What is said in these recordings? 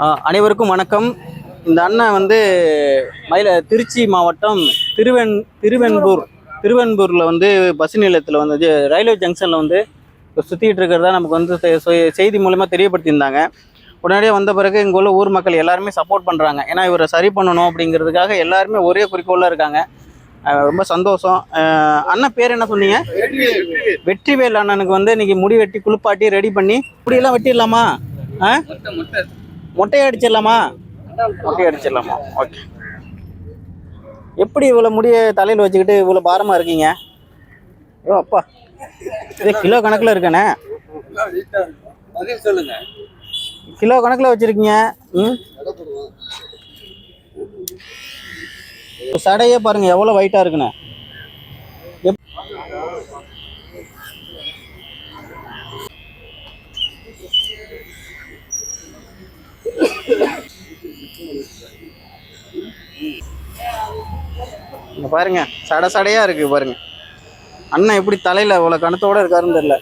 அனைவருக்கும் வணக்கம். இந்த அண்ணன் வந்து மயில திருச்சி மாவட்டம் திருவெண் திருவெண்பூர் திருவெண்பூரில் வந்து பஸ் நிலையத்தில் வந்து ரயில்வே ஜங்ஷனில் வந்து சுற்றிக்கிட்டு இருக்கிறதா நமக்கு வந்து செ- செய்தி மூலமாக தெரியப்படுத்தியிருந்தாங்க. உடனடியாக வந்த பிறகு இங்கே உள்ள ஊர் மக்கள் எல்லாருமே சப்போர்ட் பண்ணுறாங்க ஏன்னா இவரை சரி பண்ணணும் அப்படிங்கிறதுக்காக எல்லாருமே ஒரே குறிக்கோளாக இருக்காங்க. ரொம்ப சந்தோஷம். அண்ணன் பேர் என்ன சொன்னீங்க? வெற்றிவேல் அண்ணனுக்கு வந்து இன்னைக்கு முடி வெட்டி குளிப்பாட்டி ரெடி பண்ணி முடியெல்லாம் வெட்டிடலாமா? ஆ? மொட்டை அடிச்சிடலாமா மொட்டை அடிச்சிடலாமா ஓகே. எப்படி இவ்வளோ முடிய தலையில் வச்சுக்கிட்டு இவ்வளோ பாரமாக இருக்கீங்க? ஐயோ அப்பா. இது கிலோ கணக்கில் இருக்கண்ணே சொல்லுங்க கிலோ கணக்கில் வச்சுருக்கீங்க? ம்? சடையே பாருங்க எவ்வளோ வெயிட்டாக இருக்குண்ணே பாருங்க சடை சடையா இருக்கு பாருங்க. அண்ணன் எப்படி தலையில அவ்வளோ கணத்தோட இருக்காருன்னு தெரில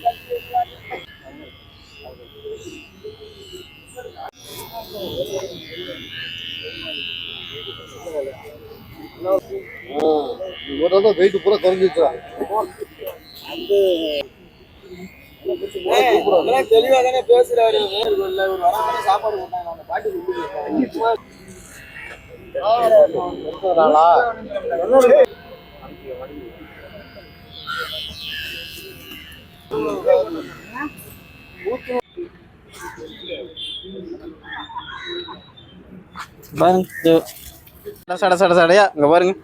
ஒரு வெயிட் பூரா குறைஞ்சிருச்சா தெளிவா தானே பேசுறாரு. சாப்பாடு பாருங்க. சட சட சடையா? இங்க பாருங்க.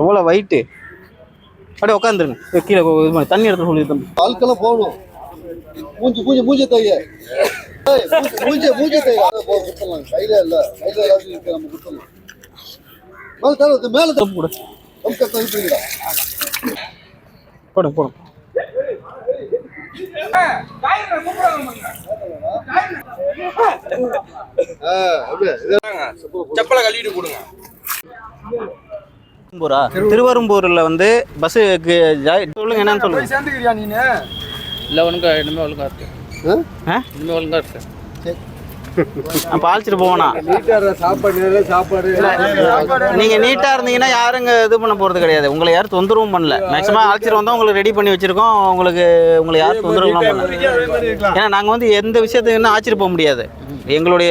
எவ்வளோ வெயிட்டு அப்படியே உட்காந்துருங்க கீழே தண்ணி எடுத்து சொல்லி தம்பி ஆட்கெல்லாம் போகணும். மூஞ்சி மூஞ்சி மூஞ்சி தைய மூஞ்சி- மூஞ்சி மூஞ்சி தைய அதை போ, கொடுத்துடலாம் கையில இல்ல. கையில ஏதாச்சும் இருக்கு நம்ம கொடுத்துடலாம் மேல தர மேல தப்பு கொடு செப்பலை கழுவிட்டு கொடுங்க திருவரும்பூரா? திருவரும்பூர்ல வந்து பஸ் சொல்லுங்க என்னன்னு சொல்லுங்க. சேர்ந்துக்கிறியா நீனு? இல்லை ஒழுங்கா இனிமே ஒழுங்கா இருக்கு. ஆ? இனிமே ஒழுங்கா இருக்கு நான் பாலிச்சிட்டு போவேனா? சாப்பாடு சாப்பாடு நீங்க நீட்டா இருந்தீங்கன்னா யாருங்க இது பண்ண போறது கிடையாது. உங்களை யாரும் தொந்தரவும் பண்ணல. மேக்ஸிமம் அழைச்சிட்டு வந்தா உங்களுக்கு ரெடி பண்ணி வச்சிருக்கோம். உங்களுக்கு உங்களை யாரும் தொந்தரவும் பண்ணல. ஏன்னா நாங்க வந்து எந்த விஷயத்தையும் ஆச்சரிய போக முடியாது. எங்களுடைய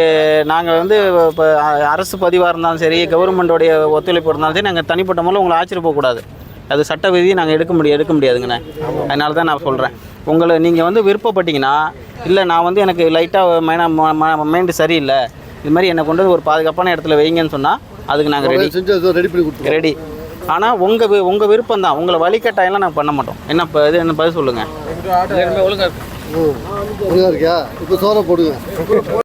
நாங்கள் வந்து இப்போ அரசு பதிவாக இருந்தாலும் சரி கவர்மெண்ட்டோடைய ஒத்துழைப்பு இருந்தாலும் சரி நாங்கள் தனிப்பட்ட முறையில் உங்களை ஆச்சரிய போகக்கூடாது. அது சட்ட விதியை நாங்கள் எடுக்க முடியாது எடுக்க முடியாதுங்கண்ணே. அதனால தான் நான் சொல்கிறேன் உங்களை நீங்கள் வந்து விருப்பப்பட்டீங்கன்னா இல்லை நான் வந்து எனக்கு லைட்டாக மைனா மைண்டு சரியில்லை இது மாதிரி என்னை கொண்டு வந்து ஒரு பாதுகாப்பான இடத்துல வைங்கன்னு சொன்னால் அதுக்கு நாங்கள் ரெடி செஞ்சு ரெடி பண்ணி கொடுத்துருவோம். ரெடி ஆனால் உங்கள் உங்கள் விருப்பம் தான். உங்களை வழிகட்டாயெல்லாம் நாங்கள் பண்ண மாட்டோம். என்ன இப்போ இது என்ன பதில் சொல்லுங்கள் இருக்கியா? இப்போ சோறை போடுங்க.